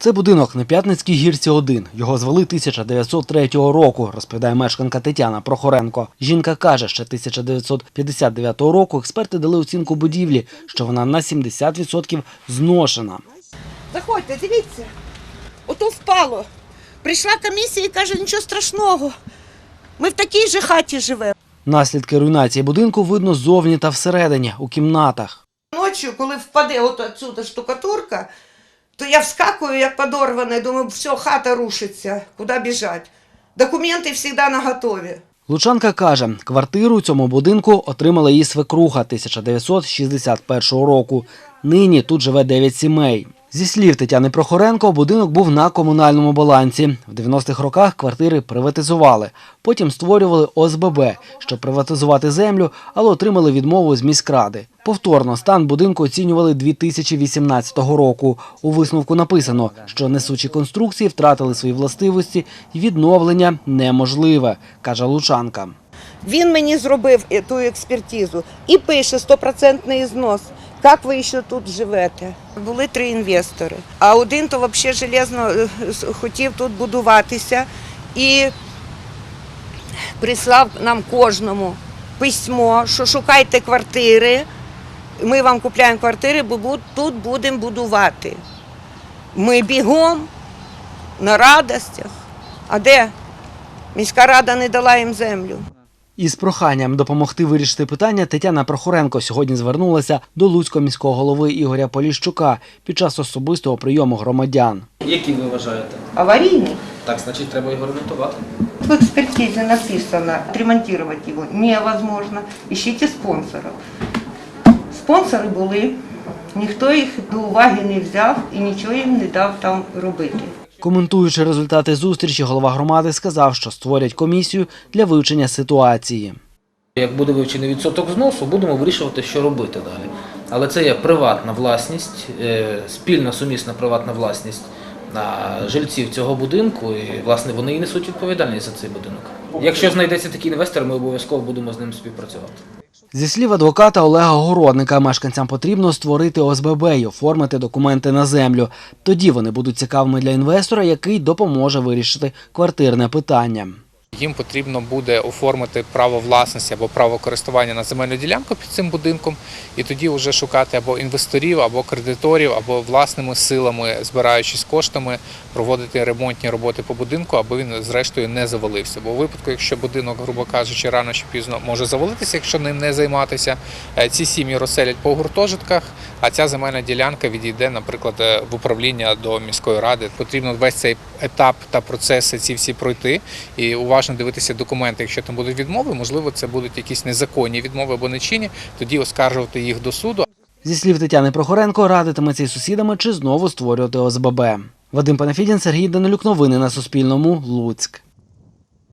Це будинок на П'ятницькій гірці 1. Його звели 1903 року, розповідає мешканка Тетяна Прохоренко. Жінка каже, що 1959 року експерти дали оцінку будівлі, що вона на 70% зношена. Заходьте, дивіться. Ото впало. Прийшла комісія і каже, нічого страшного. Ми в такій же хаті живемо. Наслідки руйнації будинку видно ззовні та всередині, у кімнатах. Ночі, коли впаде от отсюда штукатурка, то я вскакую, як подорваний, думаю, все, хата рушиться, куди біжать. Документи завжди на готові. Лучанка каже, квартиру у цьому будинку отримала її свекруха 1961 року. Нині тут живе 9 сімей. Зі слів Тетяни Прохоренко, будинок був на комунальному балансі. В 90-х роках квартири приватизували. Потім створювали ОСББ, щоб приватизувати землю, але отримали відмову з міськради. Повторно стан будинку оцінювали 2018 року. У висновку написано, що несучі конструкції втратили свої властивості і відновлення неможливе, каже Лучанка. Він мені зробив ту експертизу і пише стопроцентний знос. Як ви ще тут живете? Були три інвестори, а один то взагалі железно е, хотів тут будуватися і прислав нам кожному письмо, що шукайте квартири. Ми вам купляємо квартири, бо тут будемо будувати. Ми бігом на радостях. А де? Міська рада не дала їм землю. Із проханням допомогти вирішити питання Тетяна Прохоренко сьогодні звернулася до Луцького міського голови Ігоря Поліщука під час особистого прийому громадян. Які ви вважаєте? Аварийный. Так, значить, треба його ремонтувати. В экспертизе написано, отремонтировать его невозможно. Ищите спонсоров. Спонсори були, ніхто їх до уваги не взяв і нічого їм не дав там робити. Коментуючи результати зустрічі, голова громади сказав, що створять комісію для вивчення ситуації. Як буде вивчений відсоток зносу, будемо вирішувати, що робити далі. Але це є приватна власність, е, спільна сумісна приватна власність жильців цього будинку, і власне вони і несуть відповідальність за цей будинок. Якщо знайдеться такий інвестор, ми обов'язково будемо з ним співпрацювати. Зі слів адвоката Олега Городника, мешканцям потрібно створити ОСББ і оформити документи на землю. Тоді вони будуть цікавими для інвестора, який допоможе вирішити квартирне питання. Їм потрібно буде оформити право власності або право користування на земельну ділянку під цим будинком, і тоді вже шукати або інвесторів, або кредиторів, або власними силами, збираючись коштами, проводити ремонтні роботи по будинку, аби він зрештою не завалився. Бо у випадку, якщо будинок, грубо кажучи, рано чи пізно може завалитися, якщо ним не займатися, е, ці сім'ї розселять по гуртожитках, а ця земельна ділянка відійде, наприклад, е, в управління до міської ради. Потрібно весь цей етап та процеси ці всі пройти і уважно дивитися документи. Якщо там будуть відмови, можливо, це будуть якісь незаконні відмови або нечинні, тоді оскаржувати їх до суду. Зі слів Тетяни Прохоренко, радитиметься із сусідами, чи знову створювати ОСББ. Вадим Панафідін, Сергій Данилюк. Новини на Суспільному. Луцьк.